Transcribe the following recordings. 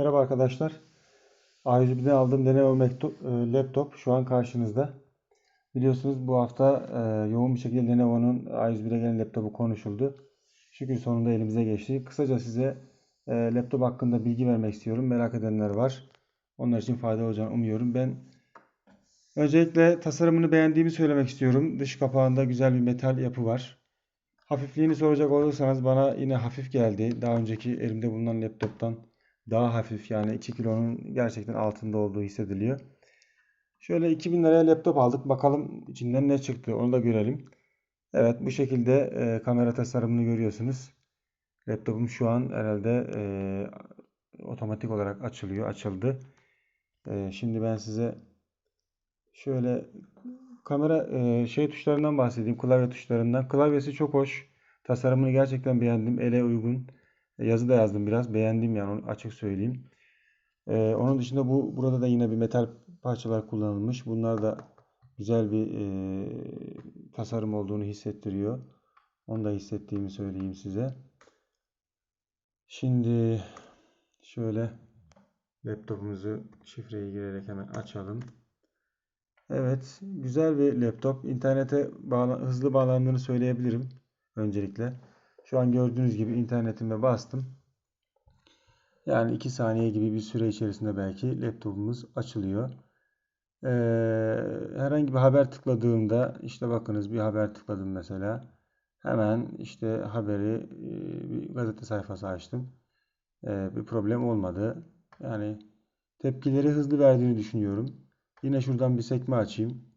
Merhaba arkadaşlar. A101'den aldığım mektup, e, laptop şu an karşınızda. Biliyorsunuz bu hafta e, yoğun bir şekilde Lenovo'nun A101'e gelen laptopu konuşuldu. Şükür sonunda elimize geçti. Kısaca size e, laptop hakkında bilgi vermek istiyorum. Merak edenler var. Onlar için faydalı olacağını umuyorum. Ben öncelikle tasarımını beğendiğimi söylemek istiyorum. Dış kapağında güzel bir metal yapı var. Hafifliğini soracak olursanız bana yine hafif geldi. Daha önceki elimde bulunan laptoptan daha hafif yani 2 kilonun gerçekten altında olduğu hissediliyor. Şöyle 2000 liraya laptop aldık. Bakalım içinden ne çıktı onu da görelim. Evet bu şekilde e, kamera tasarımını görüyorsunuz. Laptopum şu an herhalde e, otomatik olarak açılıyor. Açıldı. E, şimdi ben size şöyle kamera e, şey tuşlarından bahsedeyim. Klavye tuşlarından. Klavyesi çok hoş. Tasarımını gerçekten beğendim. Ele uygun. Yazı da yazdım biraz. Beğendim yani onu açık söyleyeyim. Ee, onun dışında bu burada da yine bir metal parçalar kullanılmış. Bunlar da güzel bir e, tasarım olduğunu hissettiriyor. Onu da hissettiğimi söyleyeyim size. Şimdi şöyle laptopumuzu şifreyi girerek hemen açalım. Evet, güzel bir laptop. İnternete bağla hızlı bağlandığını söyleyebilirim öncelikle. Şu an gördüğünüz gibi internetime bastım. Yani 2 saniye gibi bir süre içerisinde belki laptopumuz açılıyor. Ee, herhangi bir haber tıkladığımda işte bakınız bir haber tıkladım mesela. Hemen işte haberi e, bir gazete sayfası açtım. Ee, bir problem olmadı. Yani tepkileri hızlı verdiğini düşünüyorum. Yine şuradan bir sekme açayım.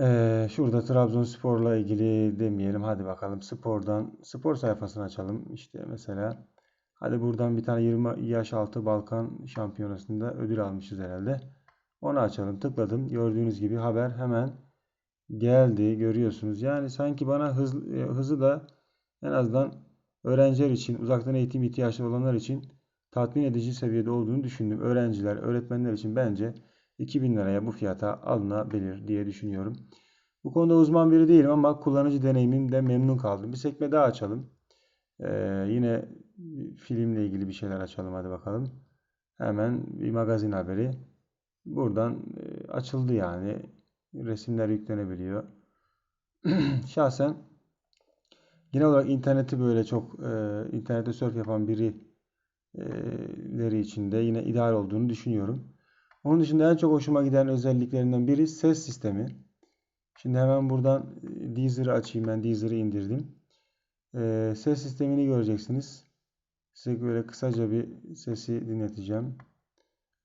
Ee, şurada Trabzonspor'la ilgili demeyelim. Hadi bakalım spordan spor sayfasını açalım. İşte mesela hadi buradan bir tane 20 yaş altı Balkan Şampiyonası'nda ödül almışız herhalde. Onu açalım. Tıkladım. Gördüğünüz gibi haber hemen geldi. Görüyorsunuz. Yani sanki bana hız, e, hızı da en azından öğrenciler için, uzaktan eğitim ihtiyaçları olanlar için tatmin edici seviyede olduğunu düşündüm. Öğrenciler, öğretmenler için bence 2000 liraya bu fiyata alınabilir diye düşünüyorum. Bu konuda uzman biri değilim ama kullanıcı deneyimimden memnun kaldım. Bir sekme daha açalım. Ee, yine filmle ilgili bir şeyler açalım hadi bakalım. Hemen bir magazin haberi. Buradan e, açıldı yani. Resimler yüklenebiliyor. Şahsen genel olarak interneti böyle çok e, internette surf yapan birileri için de yine ideal olduğunu düşünüyorum. Onun dışında en çok hoşuma giden özelliklerinden biri ses sistemi. Şimdi hemen buradan e, Deezer'ı açayım. Ben Deezer'ı indirdim. Ee, ses sistemini göreceksiniz. Size böyle kısaca bir sesi dinleteceğim.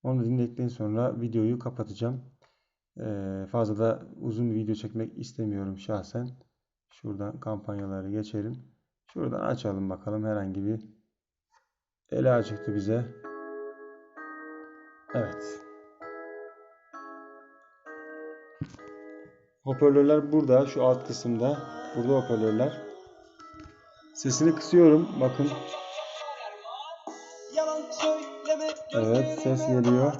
Onu dinledikten sonra videoyu kapatacağım. Ee, fazla da uzun bir video çekmek istemiyorum şahsen. Şuradan kampanyaları geçelim. Şuradan açalım bakalım herhangi bir ele çıktı bize. Evet. Hoparlörler burada. Şu alt kısımda. Burada hoparlörler. Sesini kısıyorum. Bakın. Evet ses geliyor.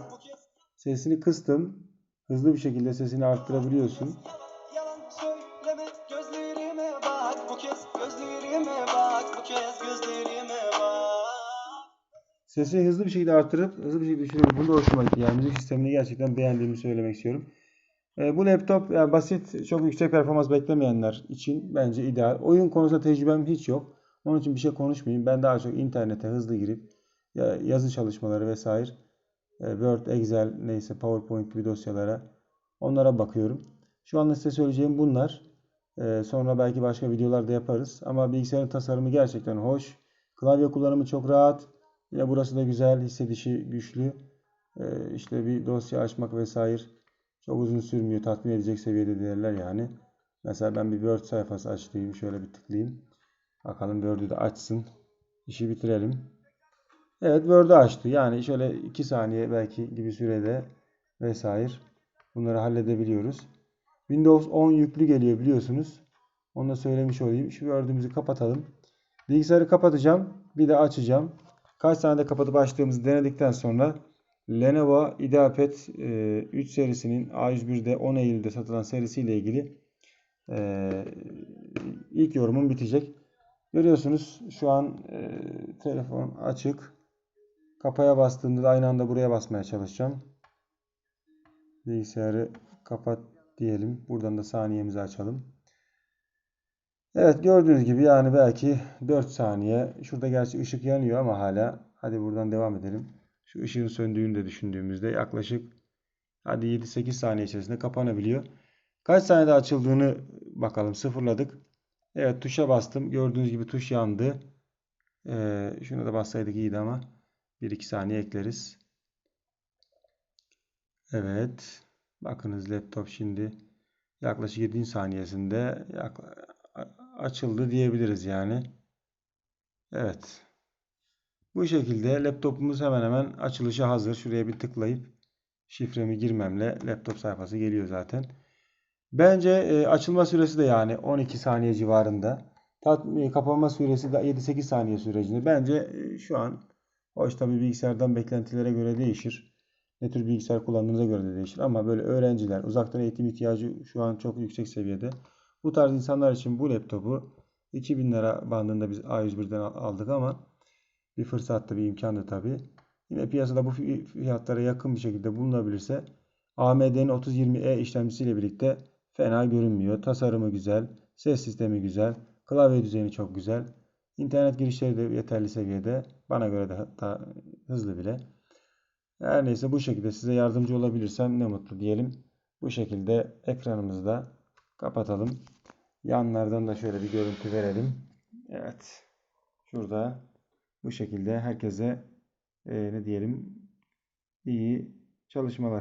Sesini kıstım. Hızlı bir şekilde sesini arttırabiliyorsun. Sesi hızlı bir şekilde arttırıp hızlı bir şekilde düşürüyorum. Bu da hoşuma gitti. Yani müzik sistemini gerçekten beğendiğimi söylemek istiyorum. E, bu laptop yani basit, çok yüksek performans beklemeyenler için bence ideal. Oyun konusunda tecrübem hiç yok. Onun için bir şey konuşmayayım. Ben daha çok internete hızlı girip yazı çalışmaları vesaire e, Word, Excel neyse PowerPoint gibi dosyalara onlara bakıyorum. Şu anda size söyleyeceğim bunlar. E, sonra belki başka videolar da yaparız. Ama bilgisayarın tasarımı gerçekten hoş. Klavye kullanımı çok rahat. Yine burası da güzel, hissedişi güçlü. İşte bir dosya açmak vesaire çok uzun sürmüyor. Tatmin edecek seviyede değerler yani. Mesela ben bir Word sayfası açtım. Şöyle bir tıklayayım. Bakalım Word'ü de açsın. İşi bitirelim. Evet Word'ü açtı. Yani şöyle 2 saniye belki gibi sürede vesaire bunları halledebiliyoruz. Windows 10 yüklü geliyor biliyorsunuz. Onu da söylemiş olayım. Şu Word'ümüzü kapatalım. Bilgisayarı kapatacağım. Bir de açacağım. Kaç tane de kapatıp açtığımızı denedikten sonra Lenovo IdeaPad 3 e, serisinin A101'de 10 Eylül'de satılan serisiyle ilgili e, ilk yorumum bitecek. Görüyorsunuz şu an e, telefon açık. Kapaya bastığımda da aynı anda buraya basmaya çalışacağım. Bilgisayarı kapat diyelim. Buradan da saniyemizi açalım. Evet gördüğünüz gibi yani belki 4 saniye. Şurada gerçi ışık yanıyor ama hala. Hadi buradan devam edelim. Şu ışığın söndüğünü de düşündüğümüzde yaklaşık hadi 7-8 saniye içerisinde kapanabiliyor. Kaç saniyede açıldığını bakalım. Sıfırladık. Evet tuşa bastım. Gördüğünüz gibi tuş yandı. Ee, şuna da bassaydık iyiydi ama 1-2 saniye ekleriz. Evet. Bakınız laptop şimdi yaklaşık 7. saniyesinde açıldı diyebiliriz yani. Evet. Bu şekilde laptopumuz hemen hemen açılışa hazır. Şuraya bir tıklayıp şifremi girmemle laptop sayfası geliyor zaten. Bence e, açılma süresi de yani 12 saniye civarında. Tat, e, kapanma süresi de 7-8 saniye sürecinde. Bence e, şu an hoş tabii bilgisayardan beklentilere göre değişir. Ne tür bilgisayar kullandığınıza göre de değişir. Ama böyle öğrenciler, uzaktan eğitim ihtiyacı şu an çok yüksek seviyede. Bu tarz insanlar için bu laptopu 2000 lira bandında biz A101'den al- aldık ama bir fırsattı, bir imkandı tabii. Yine piyasada bu fi- fiyatlara yakın bir şekilde bulunabilirse AMD'nin 3020E işlemcisiyle birlikte fena görünmüyor. Tasarımı güzel, ses sistemi güzel, klavye düzeni çok güzel. İnternet girişleri de yeterli seviyede. Bana göre de hatta hızlı bile. Her neyse bu şekilde size yardımcı olabilirsem ne mutlu diyelim. Bu şekilde ekranımızı da kapatalım. Yanlardan da şöyle bir görüntü verelim. Evet. Şurada bu şekilde herkese e, ne diyelim iyi çalışmalar.